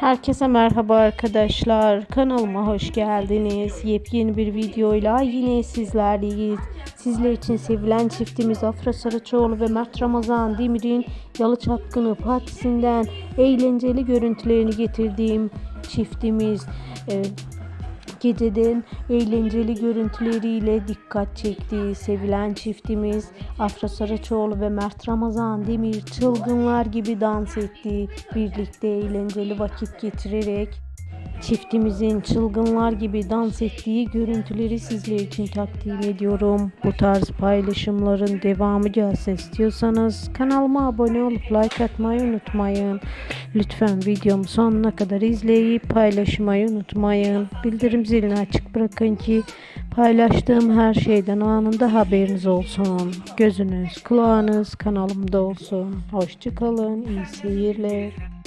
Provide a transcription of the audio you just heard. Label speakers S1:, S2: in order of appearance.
S1: Herkese merhaba arkadaşlar. Kanalıma hoş geldiniz. Yepyeni bir videoyla yine sizlerleyiz. Sizler için sevilen çiftimiz Afra Saraçoğlu ve Mert Ramazan Demir'in Yalı Çapkını Partisi'nden eğlenceli görüntülerini getirdiğim çiftimiz. e, Geceden eğlenceli görüntüleriyle dikkat çekti. Sevilen çiftimiz Afra Saraçoğlu ve Mert Ramazan Demir çılgınlar gibi dans etti. Birlikte eğlenceli vakit geçirerek çiftimizin çılgınlar gibi dans ettiği görüntüleri sizler için takdim ediyorum. Bu tarz paylaşımların devamı gelsin istiyorsanız kanalıma abone olup like atmayı unutmayın. Lütfen videomu sonuna kadar izleyip paylaşmayı unutmayın. Bildirim zilini açık bırakın ki paylaştığım her şeyden anında haberiniz olsun. Gözünüz, kulağınız kanalımda olsun. Hoşçakalın, iyi seyirler.